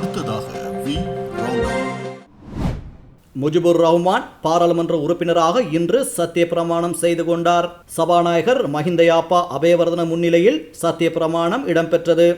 அடுத்ததாக வி. முஜிபுர் ரஹ்மான் பாராளுமன்ற உறுப்பினராக இன்று சத்திய பிரமாணம் செய்து கொண்டார். சபாநாயகர் மஹிந்த யாப்பா அபயவர்தன முன்னிலையில் சத்திய பிரமாணம் இடம்பெற்றது.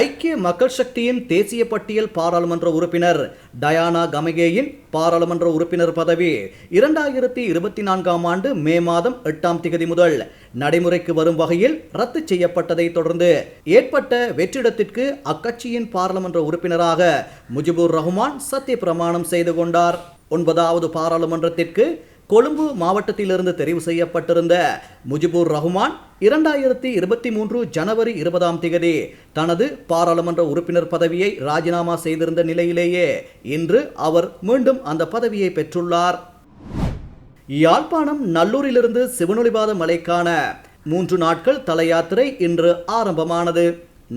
ஐக்கிய மக்கள் சக்தியின் தேசிய பட்டியல் பாராளுமன்ற உறுப்பினர் டயானா கமகேயின் பாராளுமன்ற உறுப்பினர் பதவி இரண்டாயிரத்தி இருபத்தி நான்காம் ஆண்டு மே மாதம் எட்டாம் திகதி முதல் நடைமுறைக்கு வரும் வகையில் ரத்து செய்யப்பட்டதை தொடர்ந்து ஏற்பட்ட வெற்றிடத்திற்கு அக்கட்சியின் பாராளுமன்ற உறுப்பினராக முஜிபுர் ரஹ்மான் சத்திய பிரமாணம் செய்து கொண்டார். ஒன்பதாவது பாராளுமன்றத்திற்கு கொழும்பு மாவட்டத்திலிருந்து தெரிவு செய்யப்பட்டிருந்த முஜிபுர் ரஹ்மான் இரண்டாயிரத்தி இருபத்தி மூன்று ஜனவரி இருபதாம் திகதி தனது பாராளுமன்ற உறுப்பினர் பதவியை ராஜினாமா செய்திருந்த நிலையிலேயே இன்று அவர் மீண்டும் அந்த பதவியை பெற்றுள்ளார். யாழ்ப்பாணம் நல்லூரிலிருந்து சிவனொளிபாத மலைக்கான மூன்று நாட்கள் தல யாத்திரை இன்று ஆரம்பமானது.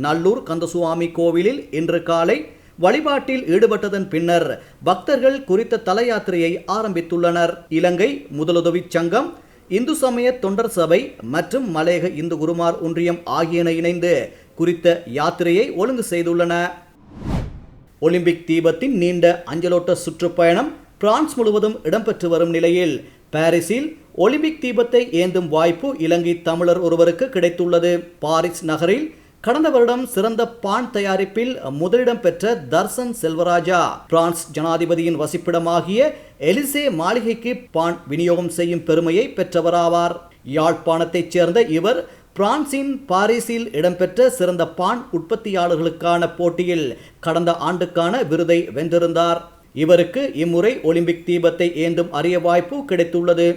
நல்லூர் கந்தசுவாமி கோவிலில் இன்று காலை வழிபாட்டில் ஈடுபட்டதன் பின்னர் பக்தர்கள் குறித்த தல யாத்திரையை ஆரம்பித்துள்ளனர். இலங்கை முதலுதவி சங்கம் இந்து சமய தொண்டர் சபை மற்றும் மலையக இந்து குருமார் ஒன்றியம் ஆகியன இணைந்து குறித்த யாத்திரையை ஒழுங்கு செய்துள்ளன. ஒலிம்பிக் தீபத்தின் நீண்ட அஞ்சலோட்ட சுற்றுப்பயணம் பிரான்ஸ் முழுவதும் இடம்பெற்று வரும் நிலையில் பாரிஸில் ஒலிம்பிக் தீபத்தை ஏந்தும் வாய்ப்பு இலங்கை தமிழர் ஒருவருக்கு கிடைத்துள்ளது. பாரிஸ் நகரில் கடந்த வருடம் சிறந்த பான் தயாரிப்பில் முதலிடம் பெற்ற தர்சன் செல்வராஜா. பிரான்ஸ் ஜனாதிபதியின் வசிப்பிடமாகிய எலிசே மாளிகைக்கு பான் விநியோகம் செய்யும் பெருமையை பெற்றவராவார். யாழ்ப்பாணத்தைச் சேர்ந்த இவர் பிரான்சின் பாரிஸில் இடம்பெற்ற சிறந்த பான் உற்பத்தியாளர்களுக்கான போட்டியில் கடந்த ஆண்டுக்கான விருதை வென்றிருந்தார். இவருக்கு இம்முறை ஒலிம்பிக் தீபத்தை ஏந்தும் அரிய வாய்ப்பு கிடைத்துள்ளது.